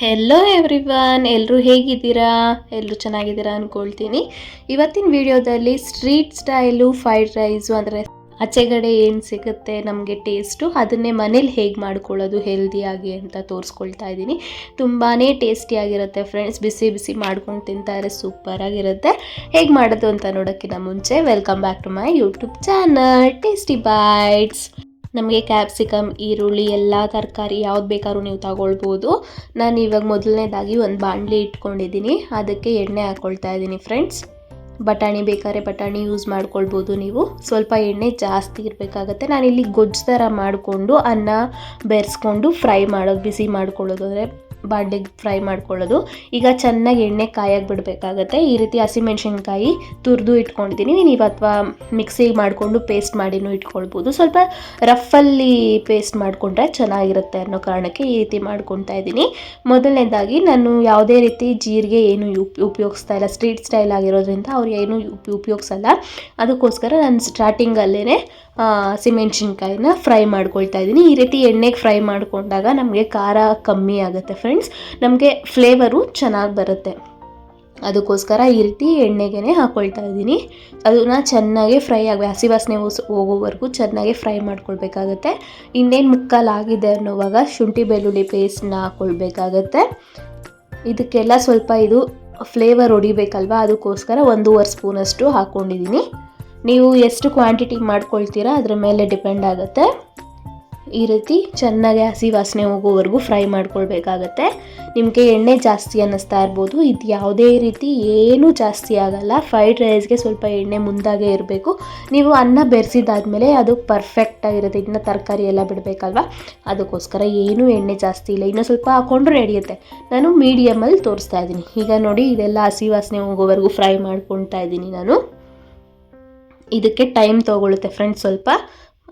Hello everyone ಎಲ್ಲರೂ ಹೇಗಿದ್ದೀರಾ? ಎಲ್ಲರೂ ಚೆನ್ನಾಗಿದ್ದೀರಾ ಅಂದ್ಕೊಳ್ತೀನಿ ಇವತ್ತಿನ ವಿಡಿಯೋದಲ್ಲಿ ಸ್ಟ್ರೀಟ್ ಸ್ಟೈಲು ಫ್ರೈಡ್ ರೈಸು ಅಂದರೆ ಆಚೆಗಡೆ ಏನು ಸಿಗುತ್ತೆ, ನಮಗೆ ಟೇಸ್ಟು ಅದನ್ನೇ ಮನೇಲಿ ಹೇಗೆ ಮಾಡ್ಕೊಳ್ಳೋದು ಹೆಲ್ದಿಯಾಗಿ ಅಂತ ತೋರಿಸ್ಕೊಳ್ತಾ ಇದ್ದೀನಿ. ತುಂಬಾ ಟೇಸ್ಟಿಯಾಗಿರುತ್ತೆ ಫ್ರೆಂಡ್ಸ್ ಬಿಸಿ ಬಿಸಿ ಮಾಡ್ಕೊಂಡು ತಿಂತಾರೆ ಸೂಪರಾಗಿರುತ್ತೆ ಹೇಗೆ ಮಾಡೋದು ಅಂತ ನೋಡೋಕ್ಕಿಂತ ಮುಂಚೆ welcome back to my YouTube channel tasty bites ನಮಗೆ ಕ್ಯಾಪ್ಸಿಕಮ್ ಈರುಳ್ಳಿ, ಎಲ್ಲ ತರಕಾರಿ ಯಾವ್ದು ಬೇಕಾದ್ರೂ ನೀವು ತಗೊಳ್ಬೋದು. ನಾನು ಇವಾಗ ಮೊದಲನೇದಾಗಿ ಒಂದು ಬಾಣಲಿ ಇಟ್ಕೊಂಡಿದ್ದೀನಿ. ಅದಕ್ಕೆ ಎಣ್ಣೆ ಹಾಕ್ಕೊಳ್ತಾ ಇದ್ದೀನಿ ಫ್ರೆಂಡ್ಸ್ ಬಟಾಣಿ ಬೇಕಾದ್ರೆ ಬಟಾಣಿ ಯೂಸ್ ಮಾಡ್ಕೊಳ್ಬೋದು ನೀವು. ಸ್ವಲ್ಪ ಎಣ್ಣೆ ಜಾಸ್ತಿ ಇರಬೇಕಾಗತ್ತೆ. ನಾನಿಲ್ಲಿ ಗೊಜ್ಜು ಥರ ಮಾಡಿಕೊಂಡು, ಅನ್ನ ಬೆರೆಸ್ಕೊಂಡು ಫ್ರೈ ಮಾಡೋದು, ಬಿಸಿ ಮಾಡ್ಕೊಳ್ಳೋದು ಅಂದರೆ ಬಾಂಡೆಗೆ ಫ್ರೈ ಮಾಡ್ಕೊಳ್ಳೋದು. ಈಗ ಚೆನ್ನಾಗಿ ಎಣ್ಣೆ ಕಾಯಾಗಿ ಬಿಡಬೇಕಾಗತ್ತೆ ಈ ರೀತಿ ಹಸಿಮೆಣ್ಸಿನ್ಕಾಯಿ ತುರಿದು ಇಟ್ಕೊಂಡಿದ್ದೀನಿ ನೀವು ಅಥವಾ ಮಿಕ್ಸಿಗೆ ಮಾಡಿಕೊಂಡು ಪೇಸ್ಟ್ ಮಾಡಿನೂ ಇಟ್ಕೊಳ್ಬೋದು. ಸ್ವಲ್ಪ ರಫಲ್ಲಿ ಪೇಸ್ಟ್ ಮಾಡಿಕೊಂಡ್ರೆ ಚೆನ್ನಾಗಿರುತ್ತೆ ಅನ್ನೋ ಕಾರಣಕ್ಕೆ ಈ ರೀತಿ ಮಾಡ್ಕೊತಾ ಇದ್ದೀನಿ. ಮೊದಲನೇದಾಗಿ ನಾನು ಯಾವುದೇ ರೀತಿ ಜೀರಿಗೆ ಏನು ಉಪ್ ಉಪಯೋಗಿಸ್ತಾ ಇಲ್ಲ. ಸ್ಟ್ರೀಟ್ ಸ್ಟೈಲ್ ಆಗಿರೋದ್ರಿಂದ ಅವ್ರು ಏನು ಉಪ್ ಉಪಯೋಗಿಸಲ್ಲ. ಅದಕ್ಕೋಸ್ಕರ ನಾನು ಸ್ಟಾರ್ಟಿಂಗಲ್ಲೇ ಹಸಿಮೆಣ್ಸಿನ್ಕಾಯಿನ ಫ್ರೈ ಮಾಡ್ಕೊಳ್ತಾ ಇದ್ದೀನಿ. ಈ ರೀತಿ ಎಣ್ಣೆಗೆ ಫ್ರೈ ಮಾಡಿಕೊಂಡಾಗ ನಮಗೆ ಖಾರ ಕಮ್ಮಿ ಆಗುತ್ತೆ ಫ್ರೆಂಡ್ಸ್. ನಮಗೆ ಫ್ಲೇವರು ಚೆನ್ನಾಗಿ ಬರುತ್ತೆ. ಅದಕ್ಕೋಸ್ಕರ ಈ ರೀತಿ ಎಣ್ಣೆಗೆ ಹಾಕ್ಕೊಳ್ತಾ ಇದ್ದೀನಿ. ಅದನ್ನು ಚೆನ್ನಾಗಿ ಫ್ರೈ ಆಗಿ, ಹಸಿ ವಾಸನೆ ಹೋಗೋವರೆಗೂ ಚೆನ್ನಾಗಿ ಫ್ರೈ ಮಾಡ್ಕೊಳ್ಬೇಕಾಗತ್ತೆ. ಇನ್ನೇನು ಮುಕ್ಕಾಲಾಗಿದೆ ಅನ್ನೋವಾಗ ಶುಂಠಿ ಬೆಳ್ಳುಳ್ಳಿ ಪೇಸ್ಟ್ನ ಹಾಕ್ಕೊಳ್ಬೇಕಾಗತ್ತೆ ಇದಕ್ಕೆಲ್ಲ ಸ್ವಲ್ಪ ಇದು ಫ್ಲೇವರ್ ಹೊಡಿಬೇಕಲ್ವ? ಅದಕ್ಕೋಸ್ಕರ ಒಂದೂವರೆ ಸ್ಪೂನಷ್ಟು ಹಾಕ್ಕೊಂಡಿದ್ದೀನಿ ನೀವು ಎಷ್ಟು ಕ್ವಾಂಟಿಟಿ ಮಾಡ್ಕೊಳ್ತೀರಾ, ಅದ್ರ ಮೇಲೆ ಡಿಪೆಂಡ್ ಆಗುತ್ತೆ. ಈ ರೀತಿ ಚೆನ್ನಾಗಿ ಹಸಿ ವಾಸನೆ ಹೋಗೋವರೆಗೂ ಫ್ರೈ ಮಾಡ್ಕೊಳ್ಬೇಕಾಗತ್ತೆ. ನಿಮಗೆ ಎಣ್ಣೆ ಜಾಸ್ತಿ ಅನ್ನಿಸ್ತಾ ಇರ್ಬೋದು. ಇದು ಯಾವುದೇ ರೀತಿ ಏನೂ ಜಾಸ್ತಿ ಆಗಲ್ಲ. ಫ್ರೈಡ್ ರೈಸ್ಗೆ ಸ್ವಲ್ಪ ಎಣ್ಣೆ ಮುಂದಾಗೆ ಇರಬೇಕು. ನೀವು ಅನ್ನ ಬೆರೆಸಿದಾದ್ಮೇಲೆ ಅದು ಪರ್ಫೆಕ್ಟಾಗಿರುತ್ತೆ ಇನ್ನು ತರಕಾರಿ ಎಲ್ಲ ಬಿಡಬೇಕಲ್ವ? ಅದಕ್ಕೋಸ್ಕರ ಏನೂ ಎಣ್ಣೆ ಜಾಸ್ತಿ ಇಲ್ಲ. ಇನ್ನೂ ಸ್ವಲ್ಪ ಹಾಕೊಂಡ್ರೆ ನಡೆಯುತ್ತೆ. ನಾನು ಮೀಡಿಯಮಲ್ಲಿ ತೋರಿಸ್ತಾ ಇದ್ದೀನಿ. ಈಗ ನೋಡಿ, ಇದೆಲ್ಲ ಹಸಿ ವಾಸನೆ ಹೋಗೋವರೆಗೂ ಫ್ರೈ ಮಾಡ್ಕೊಳ್ತಾ ಇದ್ದೀನಿ ನಾನು. ಇದಕ್ಕೆ ಟೈಮ್ ತೊಗೊಳುತ್ತೆ ಫ್ರೆಂಡ್ಸ್ ಸ್ವಲ್ಪ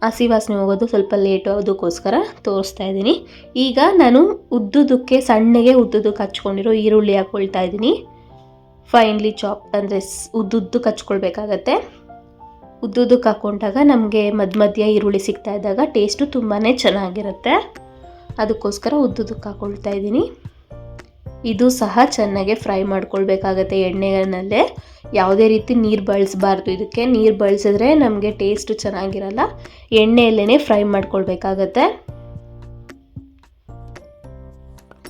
ಹಸಿ ವಾಸನೆ ಹೋಗೋದು, ಸ್ವಲ್ಪ ಲೇಟು ಅದಕ್ಕೋಸ್ಕರ ತೋರಿಸ್ತಾ ಇದ್ದೀನಿ. ಈಗ ನಾನು ಉದ್ದುದಕ್ಕೆ ಸಣ್ಣಗೆ ಉದ್ದುದಕ್ಕೆ ಹಚ್ಕೊಂಡಿರೋ ಈರುಳ್ಳಿ ಹಾಕ್ಕೊಳ್ತಾ ಇದ್ದೀನಿ. ಫೈನ್ಲಿ ಚಾಪ್ ಅಂದರೆ ಉದ್ದುದ್ದಕ್ಕೆ ಹಚ್ಕೊಳ್ಬೇಕಾಗತ್ತೆ ಉದ್ದುದಕ್ಕೆ ಹಾಕ್ಕೊಂಡಾಗ ನಮಗೆ ಮಧ್ಯ ಮಧ್ಯ ಈರುಳ್ಳಿ ಸಿಗ್ತಾ ಇದ್ದಾಗ ಟೇಸ್ಟು ತುಂಬಾ ಚೆನ್ನಾಗಿರುತ್ತೆ. ಅದಕ್ಕೋಸ್ಕರ ಉದ್ದುದಕ್ಕೆ ಹಾಕ್ಕೊಳ್ತಾ ಇದ್ದೀನಿ. ಇದು ಸಹ ಚೆನ್ನಾಗಿ ಫ್ರೈ ಮಾಡ್ಕೊಳ್ಬೇಕಾಗತ್ತೆ ಎಣ್ಣೆನಲ್ಲೇ ಯಾವುದೇ ರೀತಿ ನೀರು ಬಳಸಬಾರ್ದು. ಇದಕ್ಕೆ ನೀರು ಬಳಸಿದ್ರೆ ನಮಗೆ ಟೇಸ್ಟ್ ಚೆನ್ನಾಗಿರಲ್ಲ. ಎಣ್ಣೆಯಲ್ಲೇ ಫ್ರೈ ಮಾಡ್ಕೊಳ್ಬೇಕಾಗತ್ತೆ.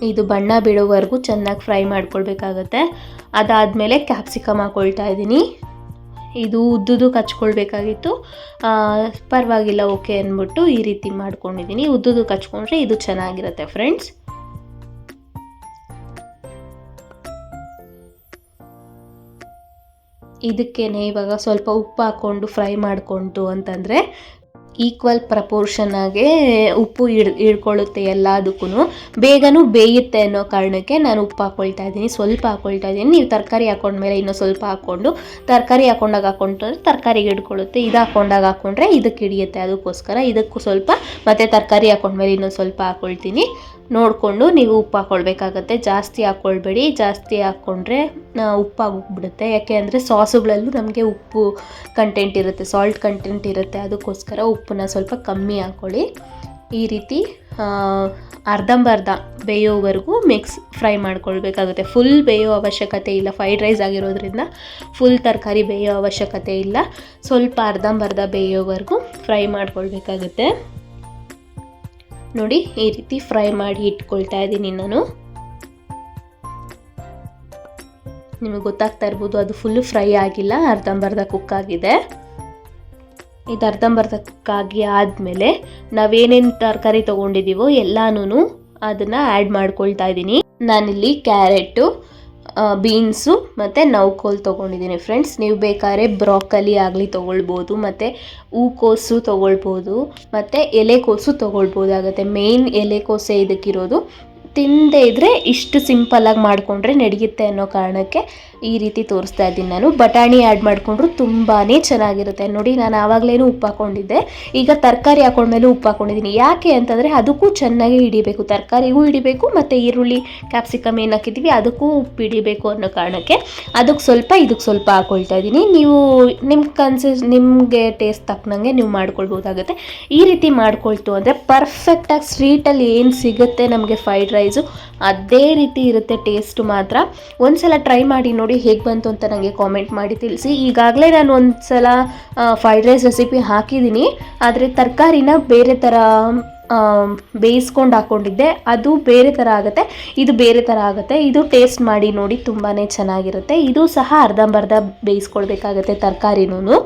ಇದು ಬಣ್ಣ ಬಿಡೋವರೆಗೂ ಚೆನ್ನಾಗಿ ಫ್ರೈ ಮಾಡ್ಕೊಳ್ಬೇಕಾಗತ್ತೆ. ಅದಾದಮೇಲೆ ಕ್ಯಾಪ್ಸಿಕಮ್ ಹಾಕ್ಕೊಳ್ತಾ ಇದ್ದೀನಿ. ಇದು ಉದ್ದುದು ಕಚ್ಕೊಳ್ಬೇಕಾಗಿತ್ತು. ಪರವಾಗಿಲ್ಲ, ಓಕೆ ಅಂದ್ಬಿಟ್ಟು ಈ ರೀತಿ ಮಾಡ್ಕೊಂಡಿದ್ದೀನಿ. ಉದ್ದುದು ಕಚ್ಕೊಂಡ್ರೆ ಇದು ಚೆನ್ನಾಗಿರುತ್ತೆ, ಫ್ರೆಂಡ್ಸ್. ಇದಕ್ಕೇನೆ ಇವಾಗ ಸ್ವಲ್ಪ ಉಪ್ಪು ಹಾಕ್ಕೊಂಡು ಫ್ರೈ ಮಾಡಿಕೊಂಡು ಅಂತಂದರೆ ಈಕ್ವಲ್ ಪ್ರಪೋರ್ಷನಾಗೆ ಉಪ್ಪು ಹಿಡ್, ಹಿಡ್ಕೊಳ್ಳುತ್ತೆ ಎಲ್ಲದಕ್ಕೂ. ಬೇಗನೂ ಬೇಯುತ್ತೆ ಅನ್ನೋ ಕಾರಣಕ್ಕೆ ನಾನು ಉಪ್ಪು ಹಾಕ್ಕೊಳ್ತಾ ಇದ್ದೀನಿ. ಸ್ವಲ್ಪ ಹಾಕ್ಕೊಳ್ತಾ ಇದ್ದೀನಿ. ನೀವು ತರಕಾರಿ ಹಾಕೊಂಡ್ಮೇಲೆ ಇನ್ನೂ ಸ್ವಲ್ಪ ಹಾಕ್ಕೊಂಡು, ತರಕಾರಿ ಹಾಕೊಂಡಾಗ ಹಾಕೊಂಡ್ರೆ ತರಕಾರಿಗೆ ಹಿಡ್ಕೊಳ್ಳುತ್ತೆ. ಇದು ಹಾಕೊಂಡಾಗ ಹಾಕ್ಕೊಂಡ್ರೆ ಇದಕ್ಕೆ ಹಿಡಿಯುತ್ತೆ ಅದಕ್ಕೋಸ್ಕರ. ಇದಕ್ಕೂ ಸ್ವಲ್ಪ ಮತ್ತು ತರಕಾರಿ ಹಾಕೊಂಡ್ಮೇಲೆ ಇನ್ನೊಂದು ಸ್ವಲ್ಪ ಹಾಕ್ಕೊಳ್ತೀನಿ ನೋಡಿಕೊಂಡು ನೀವು ಉಪ್ಪು ಹಾಕ್ಕೊಳ್ಬೇಕಾಗತ್ತೆ ಜಾಸ್ತಿ ಹಾಕ್ಕೊಳ್ಬೇಡಿ ಜಾಸ್ತಿ ಹಾಕ್ಕೊಂಡ್ರೆ ಉಪ್ಪಾಗೋಗ್ಬಿಡುತ್ತೆ ಯಾಕೆ ಅಂದರೆ ಸಾಸುಗಳಲ್ಲೂ ನಮಗೆ ಉಪ್ಪು ಕಂಟೆಂಟ್ ಇರುತ್ತೆ. ಸಾಲ್ಟ್ ಕಂಟೆಂಟ್ ಇರುತ್ತೆ. ಅದಕ್ಕೋಸ್ಕರ ಉಪ್ಪನ್ನ ಸ್ವಲ್ಪ ಕಮ್ಮಿ ಹಾಕ್ಕೊಳ್ಳಿ. ಈ ರೀತಿ ಅರ್ಧಂಬರ್ಧ ಬೇಯೋವರೆಗೂ ಮಿಕ್ಸ್ ಫ್ರೈ ಮಾಡ್ಕೊಳ್ಬೇಕಾಗುತ್ತೆ. ಫುಲ್ ಬೇಯೋ ಅವಶ್ಯಕತೆ ಇಲ್ಲ. ಫ್ರೈಡ್ ರೈಸ್ ಆಗಿರೋದ್ರಿಂದ ಫುಲ್ ತರಕಾರಿ ಬೇಯೋ ಅವಶ್ಯಕತೆ ಇಲ್ಲ. ಸ್ವಲ್ಪ ಅರ್ಧಂಬರ್ಧ ಬೇಯೋವರೆಗೂ ಫ್ರೈ ಮಾಡ್ಕೊಳ್ಬೇಕಾಗುತ್ತೆ. ನೋಡಿ, ಈ ರೀತಿ ಫ್ರೈ ಮಾಡಿ ಇಟ್ಕೊಳ್ತಾ ಇದ್ದೀನಿ ನಾನು. ನಿಮಗೆ ಗೊತ್ತಾಗ್ತಾ ಇರ್ಬೋದು, ಅದು ಫುಲ್ಲು ಫ್ರೈ ಆಗಿಲ್ಲ, ಅರ್ಧಂಬರ್ಧ ಕುಕ್ ಆಗಿದೆ. ಇದು ಅರ್ಧಂಬರ್ಧ ಕುಕ್ ಆಗಿ ಆದಮೇಲೆ ನಾವೇನೇನು ತರಕಾರಿ ತೊಗೊಂಡಿದ್ದೀವೋ ಎಲ್ಲಾನು ಅದನ್ನು ಆ್ಯಡ್ ಮಾಡ್ಕೊಳ್ತಾ ಇದ್ದೀನಿ. ನಾನಿಲ್ಲಿ ಕ್ಯಾರೆಟು ಬೀನ್ಸು ಮತ್ತು ನೌಕೋಲ್ ತೊಗೊಂಡಿದ್ದೀನಿ ಫ್ರೆಂಡ್ಸ್ ನೀವು ಬೇಕಾದ್ರೆ ಬ್ರಾಕಲಿ ಆಗಲಿ ತೊಗೊಳ್ಬೋದು, ಮತ್ತು ಹೂಕೋಸು ತೊಗೊಳ್ಬೋದು, ಮತ್ತು ಎಲೆಕೋಸು ತೊಗೊಳ್ಬೋದಾಗತ್ತೆ ಮೇಯ್ನ್ ಎಲೆಕೋಸೆ ಇದಕ್ಕಿರೋದು. ತಿಂದೇ ಇದ್ದರೆ ಇಷ್ಟು ಸಿಂಪಲ್ಲಾಗಿ ಮಾಡಿಕೊಂಡ್ರೆ ನಡೆಯುತ್ತೆ ಅನ್ನೋ ಕಾರಣಕ್ಕೆ ಈ ರೀತಿ ತೋರಿಸ್ತಾ ಇದ್ದೀನಿ ನಾನು. ಬಟಾಣಿ ಆ್ಯಡ್ ಮಾಡಿಕೊಂಡ್ರು ತುಂಬಾ ಚೆನ್ನಾಗಿರುತ್ತೆ. ನೋಡಿ, ನಾನು ಆವಾಗಲೇ ಉಪ್ಪು ಹಾಕೊಂಡಿದ್ದೆ. ಈಗ ತರಕಾರಿ ಹಾಕೊಂಡ್ಮೇಲೆ ಉಪ್ಪು ಹಾಕೊಂಡಿದ್ದೀನಿ. ಯಾಕೆ ಅಂತಂದರೆ ಅದಕ್ಕೂ ಚೆನ್ನಾಗಿ ಹಿಡಿಬೇಕು. ತರಕಾರಿಗೂ ಹಿಡಿಬೇಕು, ಮತ್ತು ಈರುಳ್ಳಿ ಕ್ಯಾಪ್ಸಿಕಮ್ ಏನು ಹಾಕಿದ್ದೀವಿ, ಅದಕ್ಕೂ ಉಪ್ಪು ಹಿಡಿಬೇಕು ಅನ್ನೋ ಕಾರಣಕ್ಕೆ ಅದಕ್ಕೆ ಸ್ವಲ್ಪ, ಇದಕ್ಕೆ ಸ್ವಲ್ಪ ಹಾಕೊಳ್ತಾ ಇದ್ದೀನಿ. ನೀವು ನಿಮ್ಮ ಕನ್ಸಿಸ್ ನಿಮಗೆ ಟೇಸ್ಟ್ ತಕ್ಕನಂಗೆ ನೀವು ಮಾಡ್ಕೊಳ್ಬೋದಾಗುತ್ತೆ. ಈ ರೀತಿ ಮಾಡ್ಕೊಳ್ತು ಅಂದರೆ ಪರ್ಫೆಕ್ಟಾಗಿ ಸ್ವೀಟಲ್ಲಿ ಏನು ಸಿಗುತ್ತೆ ನಮಗೆ ಫ್ರೈಡ್ ರೈಸು ಅದೇ ರೀತಿ ಇರುತ್ತೆ ಟೇಸ್ಟು ಮಾತ್ರ. ಒಂದು ಸಲ ಟ್ರೈ ಮಾಡಿ ನೋಡಿ ಹೇಗೆ ಬಂತು ಅಂತ ನನಗೆ ಕಾಮೆಂಟ್ ಮಾಡಿ ತಿಳಿಸಿ. ಈಗಾಗಲೇ ನಾನು ಒಂದು ಸಲ ಫ್ರೈಡ್ ರೈಸ್ ರೆಸಿಪಿ ಹಾಕಿದ್ದೀನಿ. ಆದರೆ ತರಕಾರಿನ ಬೇರೆ ಥರ ಬೇಯಿಸ್ಕೊಂಡು ಹಾಕ್ಕೊಂಡಿದ್ದೆ ಅದು ಬೇರೆ ಥರ ಆಗುತ್ತೆ, ಇದು ಬೇರೆ ಥರ ಆಗುತ್ತೆ. ಇದು ಟೇಸ್ಟ್ ಮಾಡಿ ನೋಡಿ ತುಂಬಾ ಚೆನ್ನಾಗಿರುತ್ತೆ. ಇದು ಸಹ ಅರ್ಧಂಬರ್ಧ ಬೇಯಿಸ್ಕೊಳ್ಬೇಕಾಗತ್ತೆ ತರಕಾರಿನೂ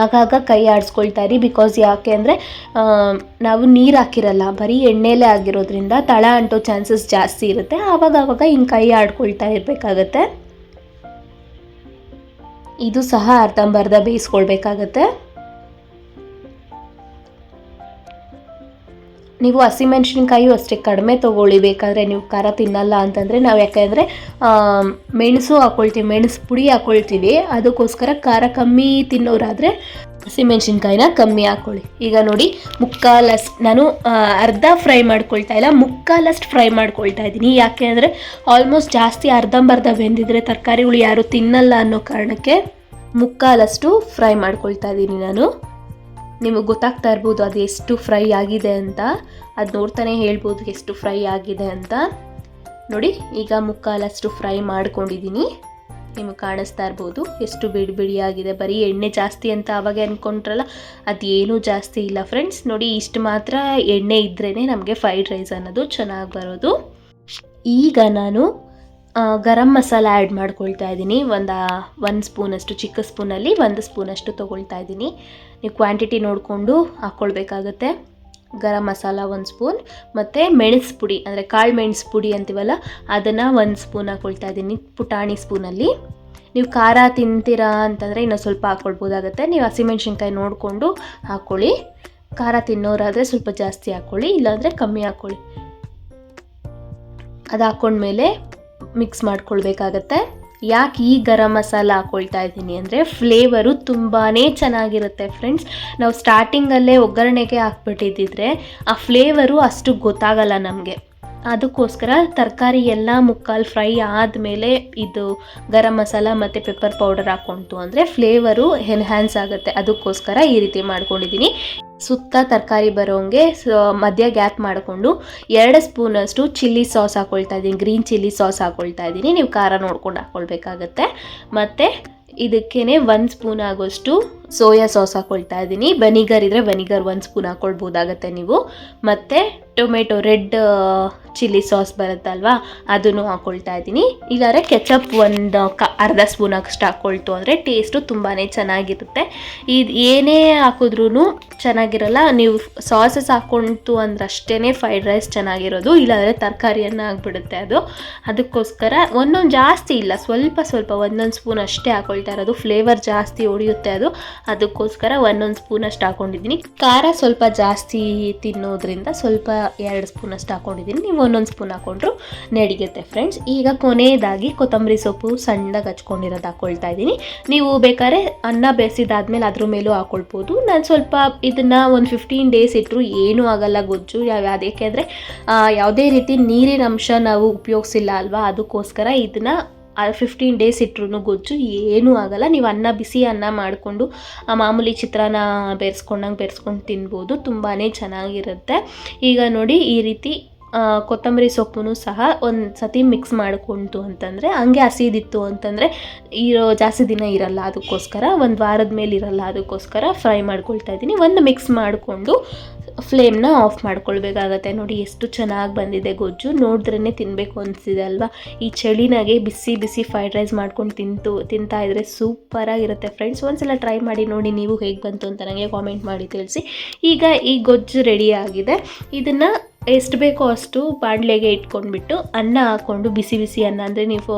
ಆಗಾಗ ಕೈ ಆಡಿಸ್ಕೊಳ್ತಾ ಇರಿ ಬಿಕಾಸ್ ಯಾಕೆ ಅಂದರೆ ನಾವು ನೀರು ಹಾಕಿರಲ್ಲ, ಬರೀ ಎಣ್ಣೆಲೇ ಆಗಿರೋದ್ರಿಂದ ತಳ ಅಂಟೋ ಚಾನ್ಸಸ್ ಜಾಸ್ತಿ ಇರುತ್ತೆ. ಆವಾಗ ಆವಾಗ ಹಿಂಗೆ ಕೈ ಆಡ್ಕೊಳ್ತಾ ಇರಬೇಕಾಗತ್ತೆ. ಇದು ಸಹ ಅರ್ಧಂಬರ್ಧ ಬೇಯಿಸ್ಕೊಳ್ಬೇಕಾಗತ್ತೆ. ನೀವು ಹಸಿಮೆಣ್ಸಿನ್ಕಾಯಿಯೂ ಅಷ್ಟೇ ಕಡಿಮೆ ತೊಗೊಳ್ಳಿ, ಬೇಕಾದರೆ ನೀವು ಖಾರ ತಿನ್ನಲ್ಲ ಅಂತಂದರೆ ನಾವು ಯಾಕೆಂದರೆ ಮೆಣಸು ಹಾಕ್ಕೊಳ್ತೀವಿ ಮೆಣಸು ಪುಡಿ ಹಾಕ್ಕೊಳ್ತೀವಿ ಅದಕ್ಕೋಸ್ಕರ ಖಾರ ಕಮ್ಮಿ ತಿನ್ನೋರಾದರೆ ಹಸಿಮೆಣ್ಸಿನ್ಕಾಯಿನ ಕಮ್ಮಿ ಹಾಕ್ಕೊಳ್ಳಿ ಈಗ ನೋಡಿ ಮುಕ್ಕಾಲಷ್ಟು ನಾನು ಅರ್ಧ ಫ್ರೈ ಮಾಡ್ಕೊಳ್ತಾ ಇಲ್ಲ ಮುಕ್ಕಾಲಷ್ಟು ಫ್ರೈ ಮಾಡ್ಕೊಳ್ತಾ ಇದ್ದೀನಿ. ಯಾಕೆ ಅಂದರೆ, ಆಲ್ಮೋಸ್ಟ್ ಜಾಸ್ತಿ ಅರ್ಧಂಬರ್ಧ ಬೆಂದಿದ್ರೆ ತರಕಾರಿಗಳು ಯಾರೂ ತಿನ್ನಲ್ಲ ಅನ್ನೋ ಕಾರಣಕ್ಕೆ ಮುಕ್ಕಾಲಷ್ಟು ಫ್ರೈ ಮಾಡ್ಕೊಳ್ತಾ ಇದ್ದೀನಿ ನಾನು. ನಿಮಗೆ ಗೊತ್ತಾಗ್ತಾ ಇರ್ಬೋದು ಅದು ಎಷ್ಟು ಫ್ರೈ ಆಗಿದೆ ಅಂತ. ಅದು ನೋಡ್ತಾನೆ ಹೇಳ್ಬೋದು ಎಷ್ಟು ಫ್ರೈ ಆಗಿದೆ ಅಂತ. ನೋಡಿ, ಈಗ ಮುಕ್ಕಾಲಷ್ಟು ಫ್ರೈ ಮಾಡ್ಕೊಂಡಿದ್ದೀನಿ. ನಿಮಗೆ ಕಾಣಿಸ್ತಾ ಇರ್ಬೋದು ಎಷ್ಟು ಬಿಡಿ ಬಿಡಿಯಾಗಿದೆ ಬರೀ ಎಣ್ಣೆ ಜಾಸ್ತಿ ಅಂತ ಅವಾಗ ಅಂದ್ಕೊಂಡ್ರಲ್ಲ ಅದೇನೂ ಜಾಸ್ತಿ ಇಲ್ಲ ಫ್ರೆಂಡ್ಸ್. ನೋಡಿ, ಇಷ್ಟು ಮಾತ್ರ ಎಣ್ಣೆ ಇದ್ರೇ ನಮಗೆ ಫ್ರೈಡ್ ರೈಸ್ ಅನ್ನೋದು ಚೆನ್ನಾಗಿ ಬರೋದು. ಈಗ ನಾನು ಗರಂ ಮಸಾಲ ಆ್ಯಡ್ ಮಾಡ್ಕೊಳ್ತಾ ಇದ್ದೀನಿ. ಒಂದು ಒಂದು ಸ್ಪೂನಷ್ಟು ಚಿಕ್ಕ ಸ್ಪೂನಲ್ಲಿ ಒಂದು ಸ್ಪೂನಷ್ಟು ತೊಗೊಳ್ತಾ ಇದ್ದೀನಿ. ನೀವು ಕ್ವಾಂಟಿಟಿ ನೋಡಿಕೊಂಡು ಹಾಕ್ಕೊಳ್ಬೇಕಾಗತ್ತೆ ಗರಂ ಮಸಾಲ ಒಂದು ಸ್ಪೂನ್. ಮತ್ತು ಮೆಣಸು ಪುಡಿ, ಅಂದರೆ ಕಾಳು ಮೆಣಸು ಪುಡಿ ಅಂತೀವಲ್ಲ, ಅದನ್ನು ಒಂದು ಸ್ಪೂನ್ ಹಾಕ್ಕೊಳ್ತಾ ಇದ್ದೀನಿ ಪುಟಾಣಿ ಸ್ಪೂನಲ್ಲಿ. ನೀವು ಖಾರ ತಿಂತೀರಾ ಅಂತಂದರೆ ಇನ್ನೂ ಸ್ವಲ್ಪ ಹಾಕ್ಕೊಳ್ಬೋದಾಗತ್ತೆ ನೀವು ಹಸಿಮೆಣ್ಸಿನ್ಕಾಯಿ ನೋಡಿಕೊಂಡು ಹಾಕ್ಕೊಳ್ಳಿ ಖಾರ ತಿನ್ನೋರಾದರೆ ಸ್ವಲ್ಪ ಜಾಸ್ತಿ ಹಾಕ್ಕೊಳ್ಳಿ ಇಲ್ಲಾಂದರೆ ಕಮ್ಮಿ ಹಾಕ್ಕೊಳ್ಳಿ ಅದು ಹಾಕ್ಕೊಂಡ್ಮೇಲೆ ಮಿಕ್ಸ್ ಮಾಡ್ಕೊಳ್ಬೇಕಾಗತ್ತೆ. ಯಾಕೆ ಈ ಗರಂ ಮಸಾಲ ಹಾಕ್ಕೊಳ್ತಾ ಇದ್ದೀನಿ ಅಂದರೆ ಫ್ಲೇವರು ತುಂಬಾ ಚೆನ್ನಾಗಿರುತ್ತೆ ಫ್ರೆಂಡ್ಸ್ ನಾವು ಸ್ಟಾರ್ಟಿಂಗಲ್ಲೇ ಒಗ್ಗರಣೆಗೆ ಹಾಕ್ಬಿಟ್ಟಿದ್ದಿದ್ರೆ ಆ ಫ್ಲೇವರು ಅಷ್ಟು ಗೊತ್ತಾಗಲ್ಲ ನಮಗೆ. ಅದಕ್ಕೋಸ್ಕರ ತರಕಾರಿ ಎಲ್ಲ ಮುಕ್ಕಾಲು ಫ್ರೈ ಆದಮೇಲೆ ಇದು ಗರಂ ಮಸಾಲ ಮತ್ತು ಪೆಪ್ಪರ್ ಪೌಡರ್ ಹಾಕ್ಕೊಂತು ಅಂದರೆ ಫ್ಲೇವರು ಎನ್ಹ್ಯಾನ್ಸ್ ಆಗುತ್ತೆ. ಅದಕ್ಕೋಸ್ಕರ ಈ ರೀತಿ ಮಾಡ್ಕೊಂಡಿದ್ದೀನಿ. ಸುತ್ತ ತರಕಾರಿ ಬರೋಂಗೆ ಮಧ್ಯ ಗ್ಯಾಪ್ ಮಾಡಿಕೊಂಡು ಎರಡು ಸ್ಪೂನಷ್ಟು ಚಿಲ್ಲಿ ಸಾಸ್ ಹಾಕ್ಕೊಳ್ತಾ ಇದ್ದೀನಿ. ಗ್ರೀನ್ ಚಿಲ್ಲಿ ಸಾಸ್ ಹಾಕ್ಕೊಳ್ತಾ ಇದ್ದೀನಿ. ನೀವು ಖಾರ ನೋಡ್ಕೊಂಡು ಹಾಕ್ಕೊಳ್ಬೇಕಾಗತ್ತೆ ಮತ್ತು ಇದಕ್ಕೇ ಒಂದು ಸ್ಪೂನ್ ಆಗೋಷ್ಟು ಸೋಯಾ ಸಾಸ್ ಹಾಕೊಳ್ತಾ ಇದ್ದೀನಿ. ವೆನಿಗರ್ ಇದ್ದರೆ ವೆನಿಗರ್ ಒಂದು ಸ್ಪೂನ್ ಹಾಕ್ಕೊಳ್ಬೋದಾಗತ್ತೆ ನೀವು. ಮತ್ತು ಟೊಮೆಟೊ ರೆಡ್ ಚಿಲ್ಲಿ ಸಾಸ್ ಬರುತ್ತಲ್ವಾ, ಅದನ್ನು ಹಾಕ್ಕೊಳ್ತಾ ಇದ್ದೀನಿ. ಇಲ್ಲಾದ್ರೆ ಕೆಚಪ್ ಒಂದು ಕ, ಅರ್ಧ ಸ್ಪೂನ್ ಅಷ್ಟು ಹಾಕ್ಕೊಳ್ತು ಅಂದರೆ ಟೇಸ್ಟು ತುಂಬಾ ಚೆನ್ನಾಗಿರುತ್ತೆ. ಇದು ಏನೇ ಹಾಕಿದ್ರೂ ಚೆನ್ನಾಗಿರಲ್ಲ. ನೀವು ಸಾಸಸ್ ಹಾಕ್ಕೊಂತು ಅಂದ್ರೆ ಅಷ್ಟೇ ಫ್ರೈಡ್ ರೈಸ್ ಚೆನ್ನಾಗಿರೋದು. ಇಲ್ಲಾಂದರೆ ತರಕಾರಿಯನ್ನು ಆಗಿಬಿಡುತ್ತೆ ಅದು. ಅದಕ್ಕೋಸ್ಕರ ಒಂದೊಂದು ಜಾಸ್ತಿ ಇಲ್ಲ. ಸ್ವಲ್ಪ ಸ್ವಲ್ಪ ಒಂದೊಂದು ಸ್ಪೂನ್ ಅಷ್ಟೇ ಹಾಕ್ಕೊಳ್ತಾ ಇರೋದು. ಫ್ಲೇವರ್ ಜಾಸ್ತಿ ಹೊಡೆಯುತ್ತೆ ಅದು. ಅದಕ್ಕೋಸ್ಕರ ಒಂದೊಂದು ಸ್ಪೂನ್ ಅಷ್ಟು ಹಾಕೊಂಡಿದ್ದೀನಿ. ಖಾರ ಸ್ವಲ್ಪ ಜಾಸ್ತಿ ತಿನ್ನೋದ್ರಿಂದ ಸ್ವಲ್ಪ ಎರಡು ಸ್ಪೂನ್ ಅಷ್ಟು ಹಾಕೊಂಡಿದ್ದೀನಿ. ನೀವು ಒಂದೊಂದು ಸ್ಪೂನ್ ಹಾಕೊಂಡ್ರು ನಡೆಯುತ್ತೆ ಫ್ರೆಂಡ್ಸ್ ಈಗ ಕೊನೆಯದಾಗಿ ಕೊತ್ತಂಬರಿ ಸೊಪ್ಪು ಸಣ್ಣದಾಗಿ ಹಚ್ಕೊಂಡಿರೋದು ಹಾಕೊಳ್ತಾ ಇದ್ದೀನಿ. ನೀವು ಬೇಕಾದ್ರೆ ಅನ್ನ ಬೇಯಿಸಿದಾದ್ಮೇಲೆ ಅದ್ರ ಮೇಲೂ ಹಾಕೊಳ್ಬೋದು. ನಾನು ಸ್ವಲ್ಪ ಇದನ್ನು ಒಂದು ಫಿಫ್ಟೀನ್ ಡೇಸ್ ಇಟ್ಟರು ಏನೂ ಆಗಲ್ಲ ಗೊಜ್ಜು. ಯಾವ ಅದಕ್ಕೆ ಅಂದರೆ ಯಾವುದೇ ರೀತಿ ನೀರಿನ ಅಂಶ ನಾವು ಉಪಯೋಗಿಸಿಲ್ಲ ಅಲ್ವಾ? ಅದಕ್ಕೋಸ್ಕರ ಇದನ್ನು ಫಿಫ್ಟೀನ್ ಡೇಸ್ ಇಟ್ರೂ ಗೊಜ್ಜು ಏನೂ ಆಗಲ್ಲ. ನೀವು ಅನ್ನ ಬಿಸಿ ಅನ್ನ ಮಾಡಿಕೊಂಡು ಮಾಮೂಲಿ ಚಿತ್ರಾನ್ನ ಬೆರೆಸ್ಕೊಂಡಂಗೆ ಬೆರೆಸ್ಕೊಂಡು ತಿನ್ಬೋದು. ತುಂಬಾ ಚೆನ್ನಾಗಿರುತ್ತೆ. ಈಗ ನೋಡಿ ಈ ರೀತಿ ಆ, ಕೊತ್ತಂಬರಿ ಸೊಪ್ಪು ಸಹ ಒಂದು ಸತಿ ಮಿಕ್ಸ್ ಮಾಡಿಕೊಂತು ಅಂತಂದರೆ, ಹಂಗೆ ಹಸಿದಿತ್ತು ಅಂತಂದರೆ, ಇರೋ ಜಾಸ್ತಿ ದಿನ ಇರಲ್ಲ ಅದಕ್ಕೋಸ್ಕರ, ಒಂದು ವಾರದ ಮೇಲೆ ಇರಲ್ಲ ಅದಕ್ಕೋಸ್ಕರ ಫ್ರೈ ಮಾಡ್ಕೊಳ್ತಾ ಇದ್ದೀನಿ. ಒಂದು ಮಿಕ್ಸ್ ಮಾಡಿಕೊಂಡು ಫ್ಲೇಮ್ನ ಆಫ್ ಮಾಡ್ಕೊಳ್ಬೇಕಾಗತ್ತೆ. ನೋಡಿ ಎಷ್ಟು ಚೆನ್ನಾಗಿ ಬಂದಿದೆ ಗೊಜ್ಜು. ನೋಡಿದ್ರೇ ತಿನ್ನಬೇಕು ಅನಿಸಿದೆ ಅಲ್ವಾ? ಈ ಚಳಿನಾಗೆ ಬಿಸಿ ಬಿಸಿ ಫ್ರೈಡ್ ರೈಸ್ ಮಾಡ್ಕೊಂಡು ತಿಂತು, ತಿಂತಾ ಇದ್ರೆ ಸೂಪರಾಗಿರುತ್ತೆ ಫ್ರೆಂಡ್ಸ್ ಒಂದ್ಸಲ ಟ್ರೈ ಮಾಡಿ ನೋಡಿ ನೀವು ಹೇಗೆ ಬಂತು ಅಂತ ನನಗೆ ಕಾಮೆಂಟ್ ಮಾಡಿ ತಿಳಿಸಿ. ಈಗ ಈ ಗೊಜ್ಜು ರೆಡಿ ಆಗಿದೆ. ಇದನ್ನು ಎಷ್ಟು ಬೇಕೋ ಅಷ್ಟು ಬಾಣಲೆಗೆ ಇಟ್ಕೊಂಡ್ಬಿಟ್ಟು ಅನ್ನ ಹಾಕ್ಕೊಂಡು ಬಿಸಿ ಬಿಸಿ ಅನ್ನ ಅಂದರೆ ನೀವು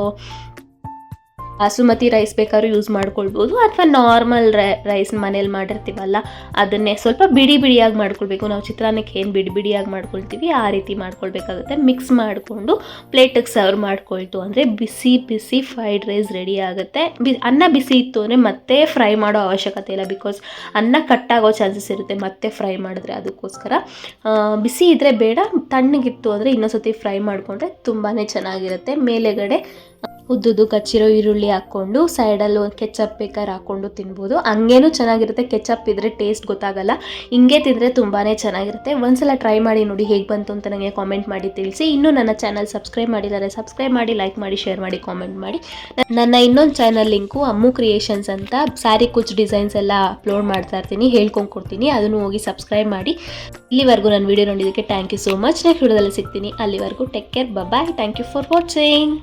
ಬಾಸುಮತಿ ರೈಸ್ ಬೇಕಾದ್ರೂ ಯೂಸ್ ಮಾಡ್ಕೊಳ್ಬೋದು ಅಥವಾ ನಾರ್ಮಲ್ ರೈಸ್ ಮನೇಲಿ ಮಾಡಿರ್ತೀವಲ್ಲ, ಅದನ್ನೇ ಸ್ವಲ್ಪ ಬಿಡಿ ಬಿಡಿಯಾಗಿ ಮಾಡ್ಕೊಳ್ಬೇಕು. ನಾವು ಚಿತ್ರಾನ್ನಕ್ಕೆ ಏನು ಬಿಡಿ ಬಿಡಿಯಾಗಿ ಮಾಡ್ಕೊಳ್ತೀವಿ, ಆ ರೀತಿ ಮಾಡ್ಕೊಳ್ಬೇಕಾಗುತ್ತೆ. ಮಿಕ್ಸ್ ಮಾಡಿಕೊಂಡು ಪ್ಲೇಟಿಗೆ ಸರ್ವ್ ಮಾಡ್ಕೊಳ್ತು ಅಂದರೆ ಬಿಸಿ ಬಿಸಿ ಫ್ರೈಡ್ ರೈಸ್ ರೆಡಿ ಆಗುತ್ತೆ. ಬಿ, ಅನ್ನ ಬಿಸಿ ಇತ್ತು ಅಂದರೆ ಮತ್ತೆ ಫ್ರೈ ಮಾಡೋ ಅವಶ್ಯಕತೆ ಇಲ್ಲ ಬಿಕಾಸ್ ಅನ್ನ ಕಟ್ಟಾಗೋ ಚಾನ್ಸಸ್ ಇರುತ್ತೆ ಮತ್ತೆ ಫ್ರೈ ಮಾಡಿದ್ರೆ ಅದಕ್ಕೋಸ್ಕರ. ಬಿಸಿ ಇದ್ದರೆ ಬೇಡ, ತಣ್ಣಗಿತ್ತು ಅಂದರೆ ಇನ್ನೊಂದ್ಸತಿ ಫ್ರೈ ಮಾಡಿಕೊಂಡ್ರೆ ತುಂಬಾ ಚೆನ್ನಾಗಿರುತ್ತೆ. ಮೇಲೆಗಡೆ ಉದ್ದುದ್ದು ಕಚ್ಚಿರೋ ಈರುಳ್ಳಿ ಹಾಕ್ಕೊಂಡು ಸೈಡಲ್ಲಿ ಒಂದು ಕೆಚಪ್ ಬೇಕಾದ್ರೆ ಹಾಕ್ಕೊಂಡು ತಿನ್ಬೋದು. ಹಂಗೇನು ಚೆನ್ನಾಗಿರುತ್ತೆ. ಕೆಚಪ್ ಇದ್ರೆ ಟೇಸ್ಟ್ ಗೊತ್ತಾಗಲ್ಲ. ಹಿಂಗೆ ತಿಂದರೆ ತುಂಬಾ ಚೆನ್ನಾಗಿರುತ್ತೆ. ಒಂದ್ಸಲ ಟ್ರೈ ಮಾಡಿ ನೋಡಿ ಹೇಗೆ ಬಂತು ಅಂತ ನನಗೆ ಕಾಮೆಂಟ್ ಮಾಡಿ ತಿಳಿಸಿ. ಇನ್ನೂ ನನ್ನ ಚಾನಲ್ ಸಬ್ಸ್ಕ್ರೈಬ್ ಮಾಡಿದ್ದಾರೆ, ಸಬ್ಸ್ಕ್ರೈಬ್ ಮಾಡಿ, ಲೈಕ್ ಮಾಡಿ, ಶೇರ್ ಮಾಡಿ, ಕಾಮೆಂಟ್ ಮಾಡಿ. ನನ್ನ ಇನ್ನೊಂದು ಚಾನಲ್ ಲಿಂಕು ಅಮ್ಮು ಕ್ರಿಯೇಷನ್ಸ್ ಅಂತ ಸ್ಯಾರಿ ಕುಚ್ ಡಿಸೈನ್ಸ್ ಎಲ್ಲ ಅಪ್ಲೋಡ್ ಮಾಡ್ತಾ ಇರ್ತೀನಿ, ಹೇಳ್ಕೊಂಡು ಕೊಡ್ತೀನಿ. ಅದನ್ನು ಹೋಗಿ ಸಬ್ಸ್ಕ್ರೈಬ್ ಮಾಡಿ. ಇಲ್ಲಿವರೆಗೂ ನನ್ನ ವಿಡಿಯೋ ನೋಡಿದ್ದಕ್ಕೆ thank you so much next ವಿಡಿಯೋದಲ್ಲಿ ಸಿಗ್ತೀನಿ. ಅಲ್ಲಿವರೆಗೂ take care bye thank you for watching